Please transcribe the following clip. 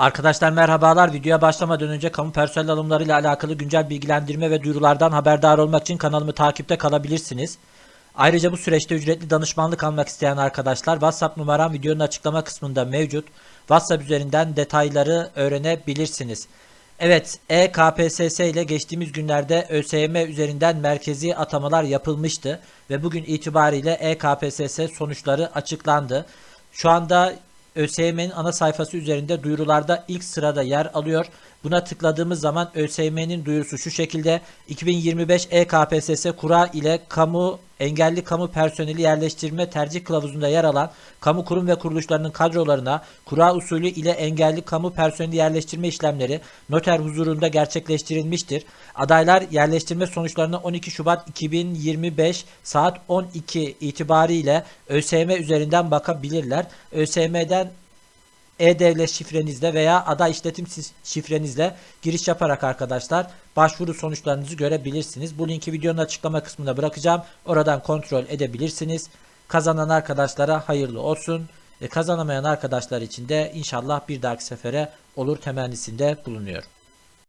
Arkadaşlar merhabalar. Videoya başlamadan önce kamu personel alımları ile alakalı güncel bilgilendirme ve duyurulardan haberdar olmak için kanalımı takipte kalabilirsiniz. Ayrıca bu süreçte ücretli danışmanlık almak isteyen arkadaşlar WhatsApp numaram videonun açıklama kısmında mevcut. WhatsApp üzerinden detayları öğrenebilirsiniz. Evet, E-KPSS ile geçtiğimiz günlerde ÖSYM üzerinden merkezi atamalar yapılmıştı ve bugün itibariyle E-KPSS sonuçları açıklandı. Şu anda ÖSYM'nin ana sayfası üzerinde duyurularda ilk sırada yer alıyor. Buna tıkladığımız zaman ÖSYM'nin duyurusu şu şekilde 2025 E-KPSS kura ile kamu engelli kamu personeli yerleştirme tercih kılavuzunda yer alan kamu kurum ve kuruluşlarının kadrolarına kura usulü ile engelli kamu personeli yerleştirme işlemleri noter huzurunda gerçekleştirilmiştir. Adaylar yerleştirme sonuçlarına 12 Şubat 2025 saat 12 itibariyle ÖSYM üzerinden bakabilirler. ÖSYM'den e-Devlet şifrenizle veya aday işletim şifrenizle giriş yaparak arkadaşlar başvuru sonuçlarınızı görebilirsiniz. Bu linki videonun açıklama kısmına bırakacağım. Oradan kontrol edebilirsiniz. Kazanan arkadaşlara hayırlı olsun. E, kazanamayan arkadaşlar için de inşallah bir dahaki sefere olur temennisinde bulunuyorum.